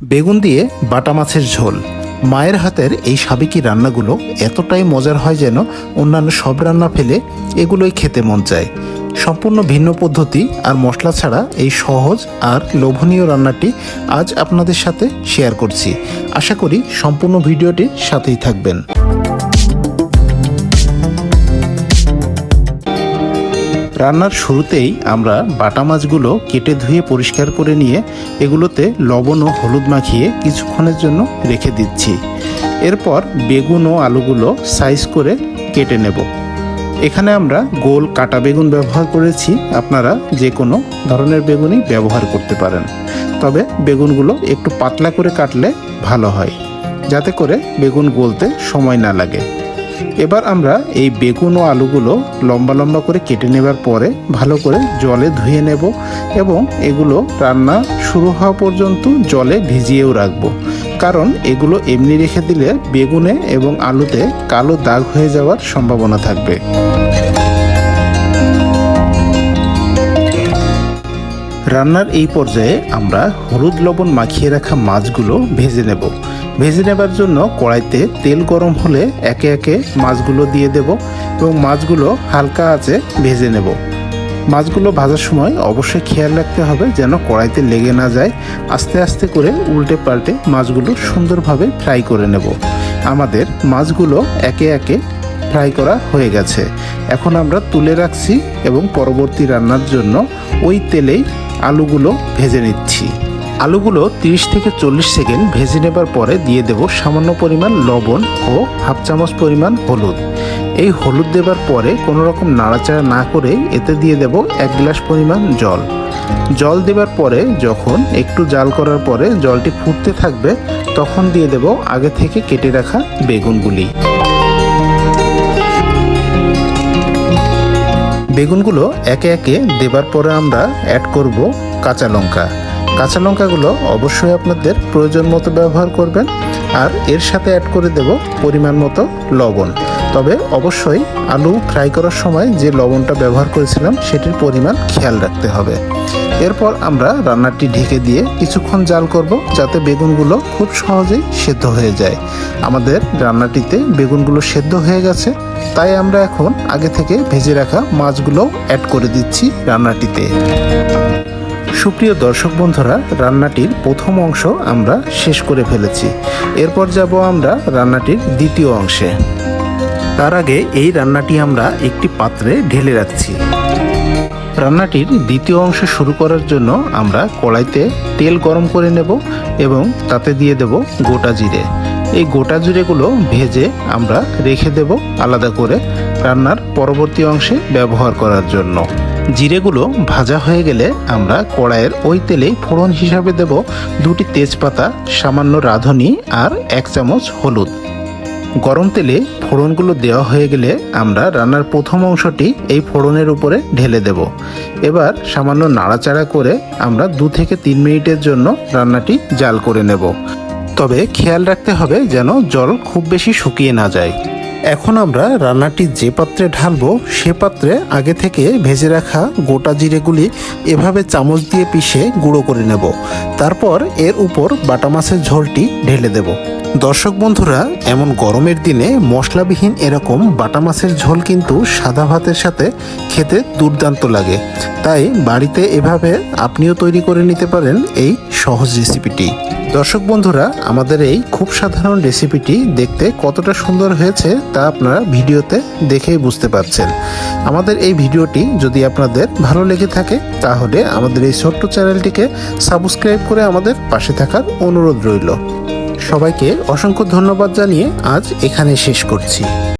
বেগুন দিয়ে বাটা মাছের ঝোল। মায়ের হাতের এই সাবেকি রান্নাগুলো এতটাই মজার হয় যেন অন্যান্য সব রান্না ফেলে এগুলোই খেতে মন চায়। সম্পূর্ণ ভিন্ন পদ্ধতি আর মশলা ছাড়া এই সহজ আর লোভনীয় রান্নাটি আজ আপনাদের সাথে শেয়ার করছি। আশা করি সম্পূর্ণ ভিডিওটির সাথেই থাকবেন। রান্নার শুরুতেই আমরা বাটা মাছগুলো কেটে ধুয়ে পরিষ্কার করে নিয়ে এগুলোতে লবণ ও হলুদ মাখিয়ে কিছুক্ষণের জন্য রেখে দিচ্ছি। এরপর বেগুন ও আলুগুলো সাইজ করে কেটে নেব। এখানে আমরা গোল কাটা বেগুন ব্যবহার করেছি। আপনারা যে কোনো ধরনের বেগুনই ব্যবহার করতে পারেন। তবে বেগুনগুলো একটু পাতলা করে কাটলে ভালো হয়, যাতে করে বেগুন গলতে সময় না লাগে। এবার আমরা এই বেগুন ও আলুগুলো লম্বা লম্বা করে কেটে নেবার পরে ভালো করে জলে ধুয়ে নেব এবং এগুলো রান্না শুরু হওয়া পর্যন্ত জলে ভিজিয়েও রাখব। কারণ এগুলো এমনি রেখে দিলে বেগুনে এবং আলুতে কালো দাগ হয়ে যাওয়ার সম্ভাবনা থাকবে। রান্নার এই পর্যায়ে আমরা হলুদ লবণ মাখিয়ে রাখা মাছগুলো ভেজে নেব। ভেজে নেবার জন্য কড়াইতে তেল গরম হলে একে একে মাছগুলো দিয়ে দেব এবং মাছগুলো হালকা আছে ভেজে নেব। মাছগুলো ভাজার সময় অবশ্যই খেয়াল রাখতে হবে যেন কড়াইতে লেগে না যায়। আস্তে আস্তে করে উল্টে পাল্টে মাছগুলো সুন্দরভাবে ফ্রাই করে নেব। আমাদের মাছগুলো একে একে ফ্রাই করা হয়ে গেছে। এখন আমরা তুলে রাখছি এবং পরবর্তী রান্নার জন্য ওই তেলেই আলুগুলো ভেজে নিচ্ছি। আলুগুলো 30 থেকে চল্লিশ সেকেন্ড ভেজে নেবার পরে দিয়ে দেব সামান্য পরিমাণ লবণ ও হাফ চামচ পরিমাণ হলুদ। এই হলুদ দেবার পরে কোনো রকম নাড়াচাড়া না করে এতে দিয়ে দেব এক গ্লাস পরিমাণ জল। জল দেবার পরে যখন একটু জাল করার পরে জলটি ফুটতে থাকবে, তখন দিয়ে দেব আগে থেকে কেটে রাখা বেগুনগুলি। বেগুনগুলো একে একে দেবার পরে আমরা অ্যাড করব কাঁচা লঙ্কা। কাঁচা লঙ্কাগুলো অবশ্যই আপনাদের প্রয়োজন মতো ব্যবহার করবেন আর এর সাথে অ্যাড করে দেব পরিমাণ মতো লবণ। তবে অবশ্যই আলু ফ্রাই করার সময় যে লবণটা ব্যবহার করেছিলাম সেটির পরিমাণ খেয়াল রাখতে হবে। এরপর আমরা রান্নাটি ঢেকে দিয়ে কিছুক্ষণ জাল করব যাতে বেগুনগুলো খুব সহজেই সেদ্ধ হয়ে যায়। আমাদের রান্নাটিতে বেগুনগুলো সেদ্ধ হয়ে গেছে, তাই আমরা এখন আগে থেকে ভেজে রাখা মাছগুলো অ্যাড করে দিচ্ছি রান্নাটিতে। সুপ্রিয় দর্শক বন্ধুরা, রান্নাটির প্রথম অংশ আমরা শেষ করে ফেলেছি। এরপর যাব আমরা রান্নাটির দ্বিতীয় অংশে। তার আগে এই রান্নাটি আমরা একটি পাত্রে ঢেলে রাখছি। রান্নাটির দ্বিতীয় অংশ শুরু করার জন্য আমরা কড়াইতে তেল গরম করে নেব এবং তাতে দিয়ে দেব গোটা জিরে। এই গোটা জিরেগুলো ভেজে আমরা রেখে দেব আলাদা করে রান্নার পরবর্তী অংশে ব্যবহার করার জন্য। জিরেগুলো ভাজা হয়ে গেলে আমরা কড়াইয়ের ওই তেলেই ফোড়ন হিসাবে দেব দুটি তেজপাতা, সামান্য রাঁধুনি আর এক চামচ হলুদ। গরম তেলে ফোড়নগুলো দেওয়া হয়ে গেলে আমরা রান্নার প্রথম অংশটি এই ফোড়নের উপরে ঢেলে দেব। এবার সামান্য নাড়াচাড়া করে আমরা দু থেকে তিন মিনিটের জন্য রান্নাটি জাল করে নেব। তবে খেয়াল রাখতে হবে যেন জল খুব বেশি শুকিয়ে না যায়। এখন আমরা রান্নাটি যে পাত্রে ঢালবো, সে পাত্রে আগে থেকে ভেজে রাখা গোটা জিরেগুলি এভাবে চামচ দিয়ে পিষে গুঁড়ো করে নেব। তারপর এর উপর বাটা মাছের ঝোলটি ঢেলে দেব। দর্শক বন্ধুরা, এমন গরমের দিনে মশলাবিহীন এরকম বাটা মাছের ঝোল কিন্তু সাদা ভাতের সাথে খেতে দুর্দান্ত লাগে। তাই বাড়িতে এভাবে আপনিও তৈরি করে নিতে পারেন এই সহজ রেসিপিটি। দর্শক বন্ধুরা, আমাদের এই খুব সাধারণ রেসিপিটি দেখতে কতটা সুন্দর হয়েছে তা আপনারা ভিডিওতে দেখেই বুঝতে পারছেন। আমাদের এই ভিডিওটি যদি আপনাদের ভালো লেগে থাকে, তাহলে আমাদের এই ছোট্ট চ্যানেলটিকে সাবস্ক্রাইব করে আমাদের পাশে থাকার অনুরোধ রইল। সবাইকে অসংখ্য ধন্যবাদ জানিয়ে আজ এখানে শেষ করছি।